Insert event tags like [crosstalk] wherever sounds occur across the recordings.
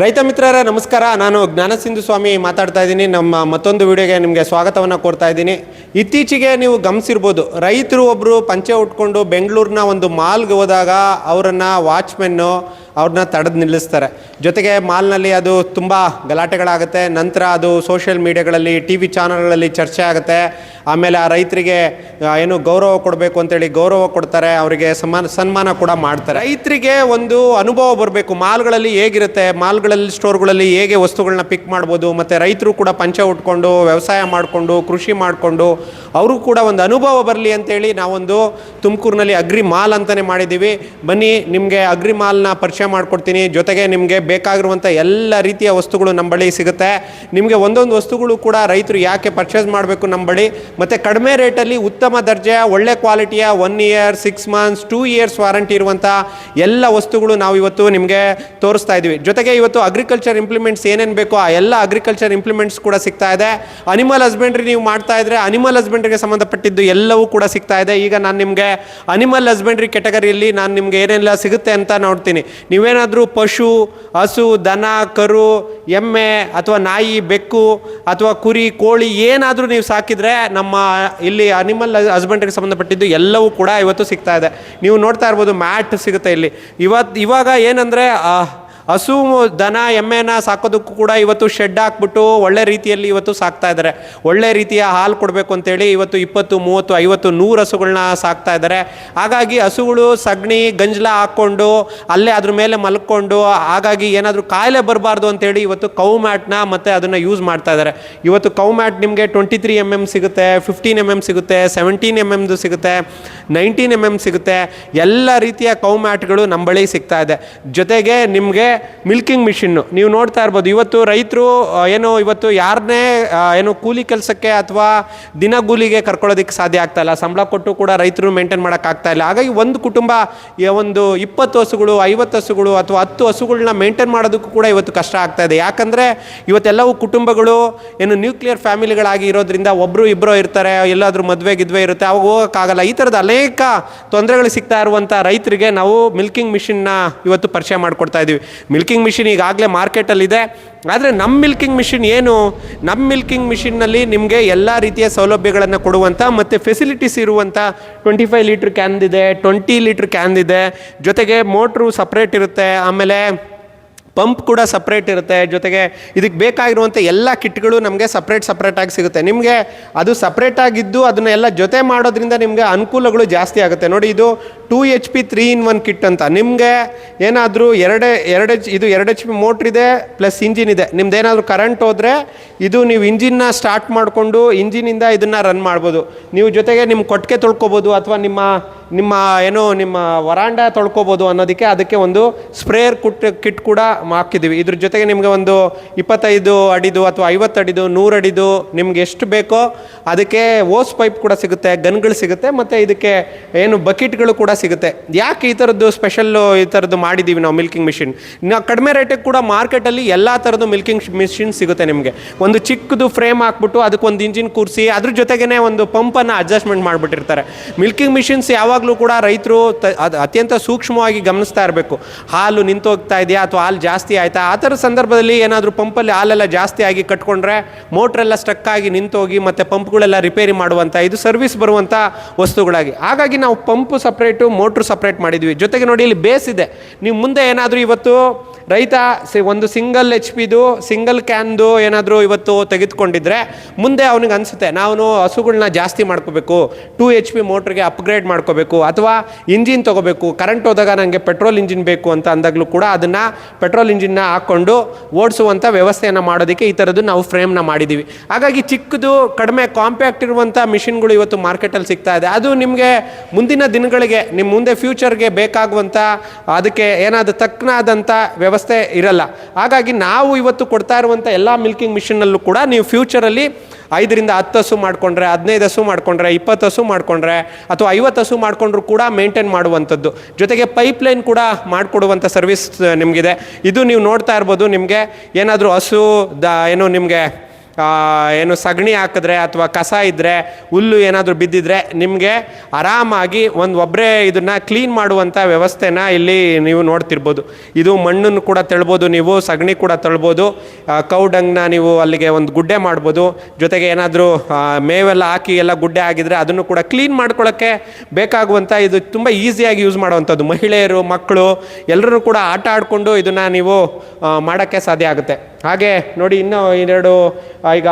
ರೈತ ಮಿತ್ರರ, ನಮಸ್ಕಾರ. ನಾನು ಜ್ಞಾನಸಿಂಧು ಸ್ವಾಮಿ ಮಾತಾಡ್ತಾ ಇದ್ದೀನಿ. ನಮ್ಮ ಮತ್ತೊಂದು ವಿಡಿಯೋಗೆ ನಿಮಗೆ ಸ್ವಾಗತವನ್ನು ಕೋರ್ತಾ ಇದ್ದೀನಿ. ಇತ್ತೀಚೆಗೆ ನೀವು ಗಮನಿಸಿರ್ಬೋದು, ರೈತರು ಒಬ್ಬರು ಪಂಚೆ ಉಟ್ಕೊಂಡು ಬೆಂಗಳೂರಿನ ಒಂದು ಮಾಲ್ಗೆ ಹೋದಾಗ ಅವರನ್ನು ವಾಚ್ಮೆನ್ನು ಅವ್ರನ್ನ ತಡೆದು ನಿಲ್ಲಿಸ್ತಾರೆ. ಜೊತೆಗೆ ಮಾಲ್ನಲ್ಲಿ ಅದು ತುಂಬ ಗಲಾಟೆಗಳಾಗುತ್ತೆ. ನಂತರ ಅದು ಸೋಷಿಯಲ್ ಮೀಡಿಯಾಗಳಲ್ಲಿ ಟಿ ವಿ ಚಾನಲ್ಗಳಲ್ಲಿ ಚರ್ಚೆ ಆಗುತ್ತೆ. ಆಮೇಲೆ ಆ ರೈತರಿಗೆ ಏನು ಗೌರವ ಕೊಡಬೇಕು ಅಂತೇಳಿ ಗೌರವ ಕೊಡ್ತಾರೆ, ಅವರಿಗೆ ಸನ್ಮಾನ ಸನ್ಮಾನ ಕೂಡ ಮಾಡ್ತಾರೆ. ರೈತರಿಗೆ ಒಂದು ಅನುಭವ ಬರಬೇಕು. ಮಾಲ್ಗಳಲ್ಲಿ ಹೇಗಿರುತ್ತೆ, ಮಾಲ್ಗಳಲ್ಲಿ ಸ್ಟೋರ್ಗಳಲ್ಲಿ ಹೇಗೆ ವಸ್ತುಗಳನ್ನ ಪಿಕ್ ಮಾಡ್ಬೋದು, ಮತ್ತು ರೈತರು ಕೂಡ ಪಂಚೆ ಉಟ್ಕೊಂಡು, ವ್ಯವಸಾಯ ಮಾಡಿಕೊಂಡು, ಕೃಷಿ ಮಾಡಿಕೊಂಡು, ಅವರು ಕೂಡ ಒಂದು ಅನುಭವ ಬರಲಿ ಅಂತೇಳಿ ನಾವೊಂದು ತುಮಕೂರಿನಲ್ಲಿ ಅಗ್ರಿ ಮಾಲ್ ಅಂತಲೇ ಮಾಡಿದ್ದೀವಿ. ಬನ್ನಿ, ನಿಮಗೆ ಅಗ್ರಿ ಮಾಲ್ನ ಪರಿಚಯ ಮಾಡಿಕೊಡ್ತೀನಿ. ಜೊತೆಗೆ ನಿಮಗೆ ಬೇಕಾಗಿರುವಂಥ ಎಲ್ಲ ರೀತಿಯ ವಸ್ತುಗಳು ನಮ್ಮ ಬಳಿ ಸಿಗುತ್ತೆ. ನಿಮಗೆ ಒಂದೊಂದು ವಸ್ತುಗಳು ಕೂಡ ರೈತರು ಯಾಕೆ ಪರ್ಚೇಸ್ ಮಾಡಬೇಕು ನಮ್ಮ ಬಳಿ ಮತ್ತು ಕಡಿಮೆ ರೇಟಲ್ಲಿ ಉತ್ತಮ ದರ್ಜೆಯ ಒಳ್ಳೆ ಕ್ವಾಲಿಟಿಯ one year six months two years warranty ಇರುವಂಥ ಎಲ್ಲ ವಸ್ತುಗಳು ನಾವು ಇವತ್ತು ನಿಮಗೆ ತೋರಿಸ್ತಾ ಇದ್ದೀವಿ. ಜೊತೆಗೆ ಇವತ್ತು ಅಗ್ರಿಕಲ್ಚರ್ ಇಂಪ್ಲಿಮೆಂಟ್ಸ್ ಏನೇನು ಬೇಕೋ ಆ ಎಲ್ಲ ಅಗ್ರಿಕಲ್ಚರ್ ಇಂಪ್ಲಿಮೆಂಟ್ಸ್ ಕೂಡ ಸಿಗ್ತಾ ಇದೆ. ಅನಿಮಲ್ ಹಸ್ಬೆಂಡ್ರಿ ನೀವು ಮಾಡ್ತಾ ಇದ್ರೆ ಅನಿಮಲ್ ಹಸ್ಬೆಂಡ್ರಿಗೆ ಸಂಬಂಧಪಟ್ಟಿದ್ದು ಎಲ್ಲವೂ ಕೂಡ ಸಿಗ್ತಾ ಇದೆ. ಈಗ ನಾನು ನಿಮಗೆ ಅನಿಮಲ್ ಹಸ್ಬೆಂಡ್ರಿ ಕೆಟಗರಿಯಲ್ಲಿ ನಾನು ನಿಮಗೆ ಏನೆಲ್ಲ ಸಿಗುತ್ತೆ ಅಂತ ನೋಡ್ತೀನಿ. ನೀವೇನಾದರೂ ಪಶು, ಹಸು, ದನ, ಕರು, ಎಮ್ಮೆ ಅಥವಾ ನಾಯಿ, ಬೆಕ್ಕು ಅಥವಾ ಕುರಿ, ಕೋಳಿ ಏನಾದರೂ ನೀವು ಸಾಕಿದರೆ ನಮ್ಮ ಇಲ್ಲಿ ಅನಿಮಲ್ ಹಸ್ಬೆಂಡ್ರಿಗೆ ಸಂಬಂಧಪಟ್ಟಿದ್ದು ಎಲ್ಲವೂ ಕೂಡ ಇವತ್ತು ಸಿಗ್ತಾ ಇದೆ. ನೀವು ನೋಡ್ತಾ ಇರ್ಬೋದು ಮ್ಯಾಟ್ ಸಿಗುತ್ತೆ ಇಲ್ಲಿ. ಇವತ್ತು ಇವಾಗ ಏನಂದರೆ ಹಸು ದನ, ಎಮ್ಮೆನ ಸಾಕೋದಕ್ಕೂ ಕೂಡ ಇವತ್ತು ಶೆಡ್ ಹಾಕ್ಬಿಟ್ಟು ಒಳ್ಳೆ ರೀತಿಯಲ್ಲಿ ಇವತ್ತು ಸಾಕ್ತಾ ಇದ್ದಾರೆ. ಒಳ್ಳೆ ರೀತಿಯ ಹಾಲು ಕೊಡಬೇಕು ಅಂತೇಳಿ ಇವತ್ತು ಇಪ್ಪತ್ತು, ಮೂವತ್ತು, ಐವತ್ತು, ನೂರು ಹಸುಗಳನ್ನ ಸಾಕ್ತಾ ಇದ್ದಾರೆ. ಹಾಗಾಗಿ ಹಸುಗಳು ಸಗಣಿ, ಗಂಜಲ ಹಾಕ್ಕೊಂಡು ಅಲ್ಲೇ ಅದ್ರ ಮೇಲೆ ಮಲ್ಕೊಂಡು ಹಾಗಾಗಿ ಏನಾದರೂ ಕಾಯಿಲೆ ಬರಬಾರ್ದು ಅಂತೇಳಿ ಇವತ್ತು ಕೌ ಮ್ಯಾಟ್ನ ಮತ್ತು ಅದನ್ನು ಯೂಸ್ ಮಾಡ್ತಾ ಇದ್ದಾರೆ. ಇವತ್ತು ಕೌ ಮ್ಯಾಟ್ ನಿಮಗೆ ಟ್ವೆಂಟಿ ತ್ರೀ ಎಂ ಎಂ ಸಿಗುತ್ತೆ ಫಿಫ್ಟೀನ್ ಎಂ ಎಂ ಸಿಗುತ್ತೆ ಸೆವೆಂಟೀನ್ ಎಂ ಎಮ್ದು ಸಿಗುತ್ತೆ. ನೈನ್ಟೀನ್ ಎಂ ಎಂ ಸಿಗುತ್ತೆ. ಎಲ್ಲ ರೀತಿಯ ಕೌ ಮ್ಯಾಟ್ಗಳು ನಮ್ಮ ಬಳಿ ಸಿಗ್ತಾ ಇದೆ. ಜೊತೆಗೆ ನಿಮಗೆ ಮಿಲ್ಕಿಂಗ್ ಮಿಷಿನ್ನು ನೀವು ನೋಡ್ತಾ ಇರ್ಬೋದು, ಇವತ್ತು ರೈತರು ಏನು, ಇವತ್ತು ಯಾರನ್ನೇ ಏನು ಕೂಲಿ ಕೆಲಸಕ್ಕೆ ಅಥವಾ ದಿನಗೂಲಿಗೆ ಕರ್ಕೊಳ್ಳೋದಕ್ಕೆ ಸಾಧ್ಯ ಆಗ್ತಾ ಇಲ್ಲ. ಸಂಬಳ ಕೊಟ್ಟು ಕೂಡ ರೈತರು ಮೇಂಟೈನ್ ಮಾಡೋಕ್ಕಾಗ್ತಾ ಇಲ್ಲ. ಹಾಗಾಗಿ ಒಂದು ಕುಟುಂಬ ಒಂದು ಇಪ್ಪತ್ತು ಹಸುಗಳು, ಐವತ್ತು ಹಸುಗಳು ಅಥವಾ ಹತ್ತು ಹಸುಗಳನ್ನ ಮೇಂಟೈನ್ ಮಾಡೋದಕ್ಕೂ ಕೂಡ ಇವತ್ತು ಕಷ್ಟ ಆಗ್ತಾ ಇದೆ. ಯಾಕಂದರೆ ಇವತ್ತೆಲ್ಲವೂ ಕುಟುಂಬಗಳು, ಏನು ನ್ಯೂಕ್ಲಿಯರ್ ಫ್ಯಾಮಿಲಿಗಳಾಗಿ ಇರೋದ್ರಿಂದ ಒಬ್ಬರು ಇಬ್ಬರು ಇರ್ತಾರೆ, ಎಲ್ಲಾದರೂ ಮದುವೆ ಗಿದ್ವೆ ಇರುತ್ತೆ, ಅವಾಗ ಹೋಗೋಕ್ಕಾಗಲ್ಲ. ಈ ಥರದ ಅನೇಕ ತೊಂದರೆಗಳು ಸಿಗ್ತಾ ಇರುವಂಥ ರೈತರಿಗೆ ನಾವು ಮಿಲ್ಕಿಂಗ್ ಮಿಷಿನ್ನ ಇವತ್ತು ಪರಿಚಯ ಮಾಡಿಕೊಡ್ತಾ ಇದ್ದೀವಿ ಮಿಲ್ಕಿಂಗ್ ಮಿಷಿನ್ ಈಗಾಗಲೇ ಮಾರ್ಕೆಟಲ್ಲಿದೆ ಆದರೆ ನಮ್ಮ ಮಿಲ್ಕಿಂಗ್ ಮಿಷಿನ್ ಏನು? ನಮ್ಮ ಮಿಲ್ಕಿಂಗ್ ಮಿಷಿನ್ನಲ್ಲಿ ನಿಮಗೆ ಎಲ್ಲ ರೀತಿಯ ಸೌಲಭ್ಯಗಳನ್ನು ಕೊಡುವಂಥ ಮತ್ತು ಫೆಸಿಲಿಟೀಸ್ ಇರುವಂಥ ಟ್ವೆಂಟಿ ಫೈವ್ ಲೀಟ್ರ್ ಕ್ಯಾನ್ ಇದೆ ಟ್ವೆಂಟಿ ಲೀಟ್ರ್ ಕ್ಯಾನ್ ಇದೆ. ಜೊತೆಗೆ ಮೋಟ್ರು ಸಪ್ರೇಟ್ ಇರುತ್ತೆ. ಆಮೇಲೆ ಪಂಪ್ ಕೂಡ ಸಪ್ರೇಟ್ ಇರುತ್ತೆ. ಜೊತೆಗೆ ಇದಕ್ಕೆ ಬೇಕಾಗಿರುವಂಥ ಎಲ್ಲ ಕಿಟ್ಗಳು ನಮಗೆ ಸಪ್ರೇಟ್ ಸಪ್ರೇಟಾಗಿ ಸಿಗುತ್ತೆ. ನಿಮಗೆ ಅದು ಸಪ್ರೇಟಾಗಿದ್ದು ಅದನ್ನ ಎಲ್ಲ ಜೊತೆ ಮಾಡೋದ್ರಿಂದ ನಿಮಗೆ ಅನುಕೂಲಗಳು ಜಾಸ್ತಿ ಆಗುತ್ತೆ. ನೋಡಿ, ಇದು two H P three in one kit ಅಂತ. ನಿಮಗೆ ಏನಾದರೂ ಎರಡೇ, ಎರಡು ಎಚ್ ಇದು ಎರಡು ಎಚ್ ಪಿ ಮೋಟ್ರ್ ಇದೆ ಪ್ಲಸ್ ಇಂಜಿನ್ ಇದೆ. ನಿಮ್ದು ಏನಾದರೂ ಕರೆಂಟ್ ಹೋದರೆ ಇದು ನೀವು ಇಂಜಿನ್ನ ಸ್ಟಾರ್ಟ್ ಮಾಡಿಕೊಂಡು ಇಂಜಿನಿಂದ ಇದನ್ನು ರನ್ ಮಾಡ್ಬೋದು. ನೀವು ಜೊತೆಗೆ ನಿಮ್ಮ ಕೊಟ್ಟಿಗೆ ತೊಳ್ಕೊಬೋದು ಅಥವಾ ನಿಮ್ಮ ನಿಮ್ಮ ಏನು ನಿಮ್ಮ ವರಾಂಡ ತೊಳ್ಕೊಬೋದು ಅನ್ನೋದಕ್ಕೆ ಅದಕ್ಕೆ ಒಂದು ಸ್ಪ್ರೇಯರ್ ಕುಟ್ ಕಿಟ್ ಕೂಡ ಹಾಕಿದ್ದೀವಿ. ಇದ್ರ ಜೊತೆಗೆ ನಿಮಗೆ ಒಂದು ಇಪ್ಪತ್ತೈದು ಅಡಿದು ಅಥವಾ ಐವತ್ತು ಅಡಿದು, ನೂರು ಅಡಿದು ನಿಮ್ಗೆ ಎಷ್ಟು ಬೇಕೋ ಅದಕ್ಕೆ ಓಸ್ ಪೈಪ್ ಕೂಡ ಸಿಗುತ್ತೆ, ಗನ್ಗಳು ಸಿಗುತ್ತೆ ಮತ್ತು ಇದಕ್ಕೆ ಏನು ಬಕೆಟ್ಗಳು ಕೂಡ ಸಿಗುತ್ತೆ. ಯಾಕೆ ಈ ಥರದ್ದು ಸ್ಪೆಷಲ್ಲು ಈ ಥರದ್ದು ಮಾಡಿದ್ದೀವಿ ನಾವು ಮಿಲ್ಕಿಂಗ್ ಮಿಷಿನ್ ನಾವು ಕಡಿಮೆ ರೇಟಿಗೆ ಕೂಡ ಮಾರ್ಕೆಟಲ್ಲಿ ಎಲ್ಲ ಥರದ್ದು ಮಿಲ್ಕಿಂಗ್ ಮಿಷಿನ್ ಸಿಗುತ್ತೆ ನಿಮಗೆ. ಒಂದು ಚಿಕ್ಕದು ಫ್ರೇಮ್ ಹಾಕ್ಬಿಟ್ಟು ಅದಕ್ಕೊಂದು ಇಂಜಿನ್ ಕೂರಿಸಿ ಅದ್ರ ಜೊತೆಗೇ ಒಂದು ಪಂಪನ್ನು ಅಡ್ಜಸ್ಟ್ಮೆಂಟ್ ಮಾಡಿಬಿಟ್ಟಿರ್ತಾರೆ. ಮಿಲ್ಕಿಂಗ್ ಮಿಷಿನ್ಸ್ ಯಾವಾಗಲೂ ಕೂಡ ರೈತರು ಅತ್ಯಂತ ಸೂಕ್ಷ್ಮವಾಗಿ ಗಮನಿಸ್ತಾ ಇರಬೇಕು. ಹಾಲು ನಿಂತೋಗ್ತಾ ಇದೆಯಾ ಅಥವಾ ಹಾಲು ಜಾಸ್ತಿ ಆಯಿತಾ? ಆ ಥರ ಸಂದರ್ಭದಲ್ಲಿ ಏನಾದರೂ ಪಂಪಲ್ಲಿ ಹಾಲೆಲ್ಲ ಜಾಸ್ತಿ ಆಗಿ ಕಟ್ಕೊಂಡ್ರೆ ಮೋಟ್ರೆಲ್ಲ ಸ್ಟಕ್ ಆಗಿ ನಿಂತೋಗಿ ಮತ್ತು ಪಂಪ್ಗಳೆಲ್ಲ ರಿಪೇರಿ ಮಾಡುವಂಥ ಇದು ಸರ್ವಿಸ್ ಬರುವಂಥ ವಸ್ತುಗಳಾಗಿ. ಹಾಗಾಗಿ ನಾವು ಪಂಪ್ ಸಪ್ರೇಟು ಮೋಟ್ರು ಸಪ್ರೇಟ್ ಮಾಡಿದ್ವಿ. ಜೊತೆಗೆ ನೋಡಿ, ಇಲ್ಲಿ ಬೇಸ್ ಇದೆ. ನೀವು ಮುಂದೆ ಏನಾದರೂ ಇವತ್ತು ರೈತ ಸಿ, ಒಂದು ಸಿಂಗಲ್ ಎಚ್ ಪಿದು ಸಿಂಗಲ್ ಕ್ಯಾನ್ದು ಏನಾದರೂ ಇವತ್ತು ತೆಗೆದುಕೊಂಡಿದ್ರೆ ಮುಂದೆ ಅವನಿಗೆ ಅನಿಸುತ್ತೆ ನಾವು ಹಸುಗಳನ್ನ ಜಾಸ್ತಿ ಮಾಡ್ಕೋಬೇಕು ಟೂ ಎಚ್ ಪಿ ಮೋಟ್ರಿಗೆ ಅಪ್ಗ್ರೇಡ್ ಮಾಡ್ಕೋಬೇಕು, ಅಥವಾ ಇಂಜಿನ್ ತೊಗೋಬೇಕು ಕರೆಂಟ್ ಹೋದಾಗ ನನಗೆ ಪೆಟ್ರೋಲ್ ಇಂಜಿನ್ ಬೇಕು ಅಂತ ಅಂದಾಗಲೂ ಕೂಡ ಅದನ್ನು ಪೆಟ್ರೋಲ್ ಇಂಜಿನ್ನ ಹಾಕ್ಕೊಂಡು ಓಡಿಸುವಂಥ ವ್ಯವಸ್ಥೆಯನ್ನು ಮಾಡೋದಕ್ಕೆ ಈ ಥರದ್ದು ನಾವು ಫ್ರೇಮ್ನ ಮಾಡಿದ್ದೀವಿ ಹಾಗಾಗಿ ಚಿಕ್ಕದು, ಕಡಿಮೆ ಕಾಂಪ್ಯಾಕ್ಟ್ ಇರುವಂಥ ಮಿಷಿನ್ಗಳು ಇವತ್ತು ಮಾರ್ಕೆಟಲ್ಲಿ ಸಿಗ್ತಾ ಇದೆ. ಅದು ನಿಮಗೆ ಮುಂದಿನ ದಿನಗಳಿಗೆ ನಿಮ್ಮ ಮುಂದೆ ಫ್ಯೂಚರ್ಗೆ ಬೇಕಾಗುವಂಥ ಅದಕ್ಕೆ ಏನಾದರೂ ತಕ್ಕನಾದಂಥ ವ್ಯವಸ್ಥೆ ಇರಲ್ಲ. ಹಾಗಾಗಿ ನಾವು ಇವತ್ತು ಕೊಡ್ತಾ ಇರುವಂಥ ಎಲ್ಲ ಮಿಲ್ಕಿಂಗ್ ಮಿಷಿನಲ್ಲೂ ಕೂಡ ನೀವು ಫ್ಯೂಚರಲ್ಲಿ ಐದರಿಂದ ಹತ್ತು ಹಸು ಮಾಡಿಕೊಂಡ್ರೆ, ಹದಿನೈದು ಹಸು ಮಾಡಿಕೊಂಡ್ರೆ, ಇಪ್ಪತ್ತು ಹಸು ಮಾಡಿಕೊಂಡ್ರೆ ಅಥವಾ ಐವತ್ತು ಹಸು ಮಾಡಿಕೊಂಡ್ರು ಕೂಡ ಮೇಂಟೈನ್ ಮಾಡುವಂಥದ್ದು. ಜೊತೆಗೆ ಪೈಪ್ ಲೈನ್ ಕೂಡ ಮಾಡಿಕೊಡುವಂಥ ಸರ್ವಿಸ್ ನಿಮಗಿದೆ. ಇದು ನೀವು ನೋಡ್ತಾ ಇರ್ಬೋದು, ನಿಮಗೆ ಏನಾದರೂ ಹಸು, ದ, ಏನು ನಿಮಗೆ ಏನು ಸಗಣಿ ಹಾಕಿದ್ರೆ ಅಥವಾ ಕಸ ಇದ್ದರೆ ಹುಲ್ಲು ಏನಾದರೂ ಬಿದ್ದಿದ್ರೆ ನಿಮಗೆ ಆರಾಮಾಗಿ ಒಂದು ಒಬ್ಬರೇ ಇದನ್ನು ಕ್ಲೀನ್ ಮಾಡುವಂಥ ವ್ಯವಸ್ಥೆನ ಇಲ್ಲಿ ನೀವು ನೋಡ್ತಿರ್ಬೋದು. ಇದು ಮಣ್ಣನ್ನು ಕೂಡ ತಳ್ಬೋದು ನೀವು, ಸಗಣಿ ಕೂಡ ತಳ್ಬೋದು. ಕೌಡಂಗ್ನ ನೀವು ಅಲ್ಲಿಗೆ ಒಂದು ಗುಡ್ಡೆ ಮಾಡ್ಬೋದು. ಜೊತೆಗೆ ಏನಾದರೂ ಮೇವೆಲ್ಲ ಹಾಕಿ ಎಲ್ಲ ಗುಡ್ಡೆ ಆಗಿದ್ರೆ ಅದನ್ನು ಕೂಡ ಕ್ಲೀನ್ ಮಾಡ್ಕೊಳ್ಳೋಕ್ಕೆ ಬೇಕಾಗುವಂಥ ಇದು ತುಂಬ ಈಸಿಯಾಗಿ ಯೂಸ್ ಮಾಡುವಂಥದ್ದು. ಮಹಿಳೆಯರು, ಮಕ್ಕಳು ಎಲ್ಲರೂ ಕೂಡ ಆಟ ಆಡಿಕೊಂಡು ಇದನ್ನು ನೀವು ಮಾಡೋಕ್ಕೆ ಸಾಧ್ಯ ಆಗುತ್ತೆ. ಹಾಗೆ ನೋಡಿ ಇನ್ನೂ ಇನ್ನೆರಡು ಈಗ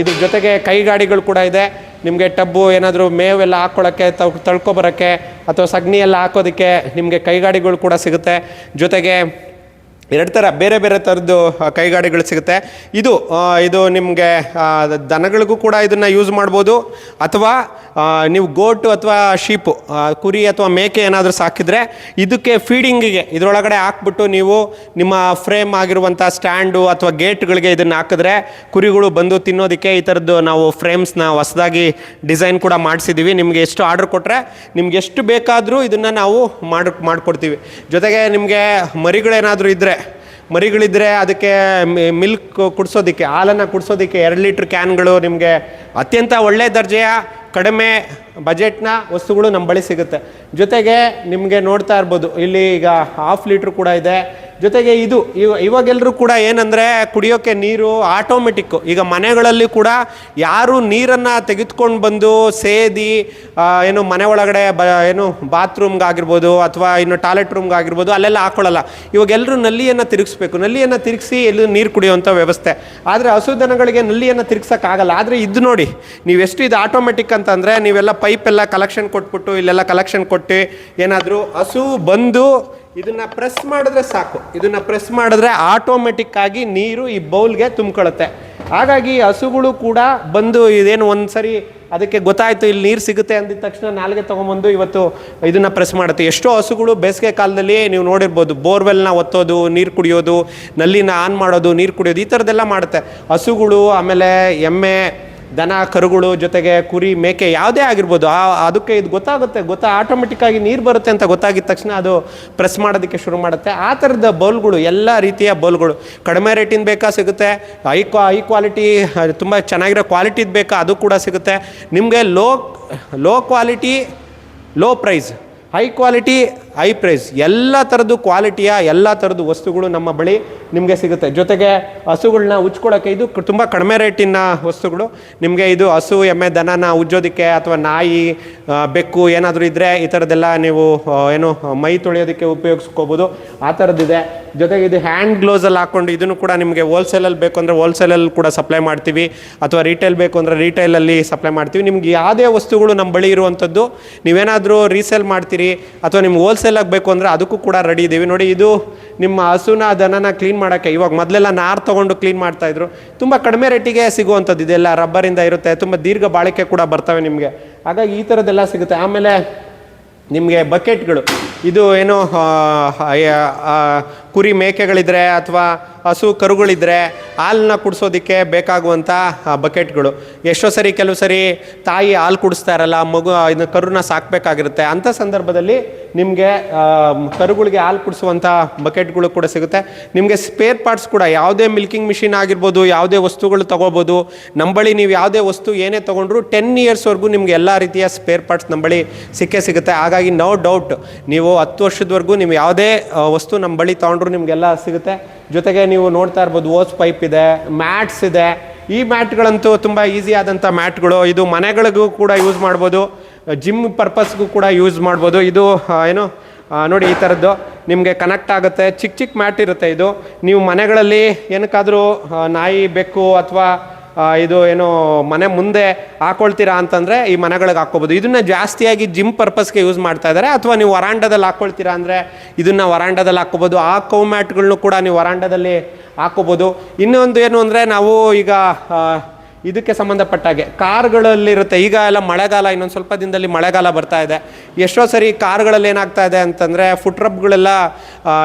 ಇದ್ರ ಜೊತೆಗೆ ಕೈಗಾಡಿಗಳು ಕೂಡ ಇದೆ. ನಿಮಗೆ ಟಬ್ಬು ಏನಾದರೂ ಮೇವೆಲ್ಲ ಹಾಕ್ಕೊಳ್ಳೋಕ್ಕೆ ತಳ್ ತಳ್ಕೊಬರೋಕ್ಕೆ ಅಥವಾ ಸಗಣಿ ಎಲ್ಲ ಹಾಕೋದಕ್ಕೆ ನಿಮಗೆ ಕೈಗಾಡಿಗಳು ಕೂಡ ಸಿಗುತ್ತೆ. ಜೊತೆಗೆ ಎರಡು ಥರ, ಬೇರೆ ಬೇರೆ ಥರದ್ದು ಕೈಗಾಡಿಗಳು ಸಿಗುತ್ತೆ. ಇದು ಇದು ನಿಮಗೆ ದನಗಳಿಗೂ ಕೂಡ ಇದನ್ನು ಯೂಸ್ ಮಾಡ್ಬೋದು. ಅಥವಾ ನೀವು ಗೋಟು ಅಥವಾ ಶೀಪು ಕುರಿ ಅಥವಾ ಮೇಕೆ ಏನಾದರೂ ಸಾಕಿದ್ರೆ ಇದಕ್ಕೆ ಫೀಡಿಂಗಿಗೆ ಇದರೊಳಗಡೆ ಹಾಕ್ಬಿಟ್ಟು ನೀವು ನಿಮ್ಮ ಫ್ರೇಮ್ ಆಗಿರುವಂಥ ಸ್ಟ್ಯಾಂಡು ಅಥವಾ ಗೇಟ್ಗಳಿಗೆ ಇದನ್ನು ಹಾಕಿದ್ರೆ ಕುರಿಗಳು ಬಂದು ತಿನ್ನೋದಕ್ಕೆ ಈ ಥರದ್ದು ನಾವು ಫ್ರೇಮ್ಸ್ನ ಹೊಸದಾಗಿ ಡಿಸೈನ್ ಕೂಡ ಮಾಡಿಸಿದ್ದೀವಿ ನಿಮಗೆ ಎಷ್ಟು ಆರ್ಡ್ರ್ ಕೊಟ್ಟರೆ ನಿಮ್ಗೆ ಎಷ್ಟು ಬೇಕಾದರೂ ಇದನ್ನು ನಾವು ಮಾಡಿ, ಮಾಡಿಕೊಡ್ತೀವಿ. ಜೊತೆಗೆ ನಿಮಗೆ ಮರಿಗಳೇನಾದರೂ ಇದ್ದರೆ ಮರಿಗಳಿದ್ದರೆ ಅದಕ್ಕೆ ಮಿಲ್ಕ್ ಕುಡಿಸೋದಕ್ಕೆ ಹಾಲನ್ನು ಕುಡಿಸೋದಕ್ಕೆ ಎರಡು ಲೀಟ್ರ್ ಕ್ಯಾನ್ಗಳು ನಿಮಗೆ ಅತ್ಯಂತ ಒಳ್ಳೆಯ ದರ್ಜೆಯ ಕಡಿಮೆ ಬಜೆಟ್ನ ವಸ್ತುಗಳು ನಮ್ಮ ಬಳಿ ಸಿಗುತ್ತೆ. ಜೊತೆಗೆ ನಿಮಗೆ ನೋಡ್ತಾ ಇರ್ಬೋದು, ಇಲ್ಲಿ ಈಗ ಹಾಫ್ ಲೀಟ್ರ್ ಕೂಡ ಇದೆ. ಜೊತೆಗೆ ಇದು, ಇವ ಇವಾಗೆಲ್ಲರೂ ಕೂಡ ಏನಂದರೆ ಕುಡಿಯೋಕ್ಕೆ ನೀರು ಆಟೋಮೆಟಿಕ್ಕು ಈಗ ಮನೆಗಳಲ್ಲಿ ಕೂಡ ಯಾರು ನೀರನ್ನು ತೆಗೆದುಕೊಂಡು ಬಂದು ಸೇದಿ ಏನು ಮನೆ ಒಳಗಡೆ ಬ, ಏನು ಬಾತ್ರೂಮ್ಗಾಗಿರ್ಬೋದು ಅಥವಾ ಇನ್ನು ಟಾಯ್ಲೆಟ್ ರೂಮ್ಗಾಗಿರ್ಬೋದು ಅಲ್ಲೆಲ್ಲ ಹಾಕೊಳ್ಳಲ್ಲ. ಇವಾಗೆಲ್ಲರೂ ನಲ್ಲಿಯನ್ನು ತಿರುಗಿಸ್ಬೇಕು. ನಲ್ಲಿಯನ್ನು ತಿರುಗಿಸಿ ಎಲ್ಲಿ ನೀರು ಕುಡಿಯುವಂಥ ವ್ಯವಸ್ಥೆ. ಆದರೆ ಹಸು ದನಗಳಿಗೆ ನಲ್ಲಿಯನ್ನು ತಿರುಗ್ಸೋಕ್ಕಾಗಲ್ಲ. ಆದರೆ ಇದು ನೋಡಿ, ನೀವೆಷ್ಟು ಇದು ಆಟೋಮೆಟಿಕ್ ಅಂತಂದರೆ ನೀವೆಲ್ಲ ಪೈಪೆಲ್ಲ ಕಲೆಕ್ಷನ್ ಕೊಟ್ಬಿಟ್ಟು ಇಲ್ಲೆಲ್ಲ ಕಲೆಕ್ಷನ್ ಕೊಟ್ಟು ಏನಾದರೂ ಹಸು ಬಂದು ಇದನ್ನು ಪ್ರೆಸ್ ಮಾಡಿದ್ರೆ ಸಾಕು. ಇದನ್ನು ಪ್ರೆಸ್ ಮಾಡಿದ್ರೆ ಆಟೋಮೆಟಿಕ್ಕಾಗಿ ನೀರು ಈ ಬೌಲ್ಗೆ ತುಂಬ್ಕೊಳ್ಳುತ್ತೆ ಹಾಗಾಗಿ ಹಸುಗಳು ಕೂಡ ಬಂದು ಇದೇನು ಒಂದು ಸರಿ ಅದಕ್ಕೆ ಗೊತ್ತಾಯಿತು ಇಲ್ಲಿ ನೀರು ಸಿಗುತ್ತೆ ಅಂದಿದ ತಕ್ಷಣ ನಾಲ್ಗೆ ತೊಗೊಂಬಂದು ಇವತ್ತು ಇದನ್ನು ಪ್ರೆಸ್ ಮಾಡುತ್ತೆ. ಎಷ್ಟೋ ಹಸುಗಳು ಬೇಸಿಗೆ ಕಾಲದಲ್ಲಿ ನೀವು ನೋಡಿರ್ಬೋದು, ಬೋರ್ವೆಲ್ನ ಒತ್ತೋದು, ನೀರು ಕುಡಿಯೋದು, ನಲ್ಲಿನ ಆನ್ ಮಾಡೋದು, ನೀರು ಕುಡಿಯೋದು ಈ ಥರದ್ದೆಲ್ಲ ಮಾಡುತ್ತೆ. ಹಸುಗಳು ಆಮೇಲೆ ಎಮ್ಮೆ ದನ, ಕರುಗಳು ಜೊತೆಗೆ ಕುರಿ, ಮೇಕೆ ಯಾವುದೇ ಆಗಿರ್ಬೋದು, ಆ, ಅದಕ್ಕೆ ಇದು ಗೊತ್ತಾಗುತ್ತೆ, ಗೊತ್ತಾ ಆಟೋಮೆಟಿಕ್ಕಾಗಿ ನೀರು ಬರುತ್ತೆ ಅಂತ ಗೊತ್ತಾಗಿದ ತಕ್ಷಣ ಅದು ಪ್ರೆಸ್ ಮಾಡೋದಕ್ಕೆ ಶುರು ಮಾಡುತ್ತೆ. ಆ ಥರದ ಬೌಲ್ಗಳು, ಎಲ್ಲ ರೀತಿಯ ಬೌಲ್ಗಳು. ಕಡಿಮೆ ರೇಟಿಂದ ಬೇಕಾ ಸಿಗುತ್ತೆ. ಹೈ ಕ್ವಾ ಹೈ ಕ್ವಾಲಿಟಿ ತುಂಬ ಚೆನ್ನಾಗಿರೋ ಕ್ವಾಲಿಟಿದು ಬೇಕಾ, ಅದು ಕೂಡ ಸಿಗುತ್ತೆ. ನಿಮಗೆ low low quality low price high quality high price ಎಲ್ಲ ಥರದ್ದು ಕ್ವಾಲಿಟಿಯ ಎಲ್ಲ ಥರದ್ದು ವಸ್ತುಗಳು ನಮ್ಮ ಬಳಿ ನಿಮಗೆ ಸಿಗುತ್ತೆ. ಜೊತೆಗೆ ಹಸುಗಳನ್ನ ಉಜ್ಕೊಳ್ಳೋಕೆ ಇದು ತುಂಬ ಕಡಿಮೆ ರೇಟಿನ ವಸ್ತುಗಳು. ನಿಮಗೆ ಇದು ಹಸು, ಎಮ್ಮೆ, ದನನ ಉಜ್ಜೋದಕ್ಕೆ ಅಥವಾ ನಾಯಿ ಬೆಕ್ಕು ಏನಾದರೂ ಇದ್ದರೆ ಈ ಥರದ್ದೆಲ್ಲ ನೀವು ಏನು, ಮೈ ತೊಳೆಯೋದಕ್ಕೆ ಉಪಯೋಗಿಸ್ಕೋಬೋದು. ಆ ಥರದ್ದಿದೆ ಜೊತೆಗೆ ಇದು ಹ್ಯಾಂಡ್ ಗ್ಲೋಸಲ್ಲಿ ಹಾಕ್ಕೊಂಡು ಇದನ್ನು ಕೂಡ ನಿಮಗೆ ಹೋಲ್ಸೇಲಲ್ಲಿ ಬೇಕು ಅಂದರೆ ಹೋಲ್ಸೇಲಲ್ಲಿ ಕೂಡ ಸಪ್ಲೈ ಮಾಡ್ತೀವಿ. ಅಥವಾ ರೀಟೇಲ್ ಬೇಕು ಅಂದರೆ ರೀಟೇಲಲ್ಲಿ ಸಪ್ಲೈ ಮಾಡ್ತೀವಿ. ನಿಮ್ಗೆ ಯಾವುದೇ ವಸ್ತುಗಳು ನಮ್ಮ ಬಳಿ ಇರುವಂಥದ್ದು, ನೀವೇನಾದರೂ ರೀಸೇಲ್ ಮಾಡ್ತೀರಿ, ಅಥವಾ ನಿಮ್ಗೆ ಹೋಲ್ಸೇಲ್ ಆಗಬೇಕು ಅಂದರೆ ಅದಕ್ಕೂ ಕೂಡ ರೆಡಿ ಇದ್ದೀವಿ ನೋಡಿ, ಇದು ನಿಮ್ಮ ಹಸುನ, ದನನ ಕ್ಲೀನ್ ಮಾಡೋಕ್ಕೆ ಇವಾಗ ಮೊದಲೆಲ್ಲ ನಾರು ತೊಗೊಂಡು ಕ್ಲೀನ್ ಮಾಡ್ತಾಯಿದ್ರು ತುಂಬ ಕಡಿಮೆ ರೇಟಿಗೆ ಸಿಗುವಂಥದ್ದು ಇದೆಲ್ಲ ರಬ್ಬರಿಂದ ಇರುತ್ತೆ. ತುಂಬ ದೀರ್ಘ ಬಾಳಿಕೆ ಕೂಡ ಬರ್ತವೆ ನಿಮಗೆ. ಹಾಗಾಗಿ ಈ ಥರದ್ದೆಲ್ಲ ಸಿಗುತ್ತೆ. ಆಮೇಲೆ ನಿಮಗೆ ಬಕೆಟ್ಗಳು ಇದು ಏನು ಕುರಿ ಮೇಕೆಗಳಿದ್ರೆ ಅಥವಾ ಹಸು ಕರುಗಳಿದ್ರೆ ಹಾಲನ್ನ ಕುಡಿಸೋದಕ್ಕೆ ಬೇಕಾಗುವಂಥ ಬಕೆಟ್ಗಳು. ಎಷ್ಟೋ ಸರಿ ಕೆಲವು ಸರಿ ತಾಯಿ ಹಾಲು ಕುಡಿಸ್ತಾ ಇರಲ್ಲ, ಮಗು ಇದನ್ನ ಕರುನ ಸಾಕಬೇಕಾಗಿರುತ್ತೆ. ಅಂಥ ಸಂದರ್ಭದಲ್ಲಿ ನಿಮಗೆ ಕರುಗಳಿಗೆ ಹಾಲು ಕುಡಿಸುವಂಥ ಬಕೆಟ್ಗಳು ಕೂಡ ಸಿಗುತ್ತೆ. ನಿಮಗೆ ಸ್ಪೇರ್ ಪಾರ್ಟ್ಸ್ ಕೂಡ, ಯಾವುದೇ ಮಿಲ್ಕಿಂಗ್ ಮಿಷಿನ್ ಆಗಿರ್ಬೋದು, ಯಾವುದೇ ವಸ್ತುಗಳು ತೊಗೋಬೋದು, ನಂಬಳಿ ನೀವು ಯಾವುದೇ ವಸ್ತು ಏನೇ ತೊಗೊಂಡ್ರು ಟೆನ್ ಇಯರ್ಸ್ವರೆಗೂ ನಿಮಗೆ ಎಲ್ಲ ರೀತಿಯ ಸ್ಪೇರ್ ಪಾರ್ಟ್ಸ್ ನಂಬಳಿ ಬಳಿ ಸಿಕ್ಕೇ ಸಿಗುತ್ತೆ. ಹಾಗಾಗಿ ನೋ ಡೌಟ್, ನೀವು ಹತ್ತು ವರ್ಷದವರೆಗೂ ನೀವು ಯಾವುದೇ ವಸ್ತು ನಮ್ಮ ಬಳಿ ತೊಗೊಂಡ್ರು ನಿಮಗೆಲ್ಲ ಸಿಗುತ್ತೆ. ಜೊತೆಗೆ ನೀವು ನೋಡ್ತಾ ಇರ್ಬೋದು, ಓಸ್ ಪೈಪ್ ಇದೆ, ಮ್ಯಾಟ್ಸ್ ಇದೆ. ಈ ಮ್ಯಾಟ್ಗಳಂತೂ ತುಂಬ ಈಸಿ ಆದಂಥ ಮ್ಯಾಟ್ಗಳು. ಇದು ಮನೆಗಳಿಗೂ ಕೂಡ ಯೂಸ್ ಮಾಡ್ಬೋದು, ಜಿಮ್ ಪರ್ಪಸ್ಗೂ ಕೂಡ ಯೂಸ್ ಮಾಡ್ಬೋದು. ಇದು ಏನು ನೋಡಿ ಈ ಥರದ್ದು. ನಿಮಗೆ ಕನೆಕ್ಟ್ ಆಗುತ್ತೆ. ಚಿಕ್ಕ ಚಿಕ್ಕ ಮ್ಯಾಟ್ ಇರುತ್ತೆ ಇದು. ನೀವು ಮನೆಗಳಲ್ಲಿ ಏನಕ್ಕಾದರೂ ನಾಯಿ ಬೆಕ್ಕು ಅಥವಾ ಇದು ಏನು ಮನೆ ಮುಂದೆ ಹಾಕೊಳ್ತೀರಾ ಅಂತಂದರೆ ಈ ಮನೆಗಳಿಗೆ ಹಾಕ್ಕೋಬೋದು. ಇದನ್ನು ಜಾಸ್ತಿಯಾಗಿ ಜಿಮ್ ಪರ್ಪಸ್ಗೆ ಯೂಸ್ ಮಾಡ್ತಾ ಇದ್ದಾರೆ ಅಥವಾ ನೀವು ವರಾಂಡದಲ್ಲಿ ಹಾಕ್ಕೊಳ್ತೀರಾ ಅಂದರೆ ಇದನ್ನು ವರಾಂಡದಲ್ಲಿ ಹಾಕ್ಕೋಬೋದು. ಆ ಕೌ ಮ್ಯಾಟ್ಗಳನ್ನು ಕೂಡ ನೀವು ವರಾಂಡದಲ್ಲಿ ಹಾಕ್ಕೋಬೋದು. ಇನ್ನೊಂದು ಏನು ಅಂದರೆ ನಾವು ಈಗ ಇದಕ್ಕೆ ಸಂಬಂಧಪಟ್ಟ ಸಂಬಂಧಪಟ್ಟಾಗೆ ಕಾರ್ಗಳಲ್ಲಿರುತ್ತೆ. ಈಗ ಎಲ್ಲ ಮಳೆಗಾಲ, ಇನ್ನೊಂದು ಸ್ವಲ್ಪ ದಿನದಲ್ಲಿ ಮಳೆಗಾಲ ಬರ್ತಾ ಇದೆ. ಎಷ್ಟೋ ಸರಿ ಕಾರ್ಗಳಲ್ಲಿ ಏನಾಗ್ತಾ ಇದೆ ಅಂತಂದರೆ ಫುಟ್ ರಬ್ಗಳೆಲ್ಲ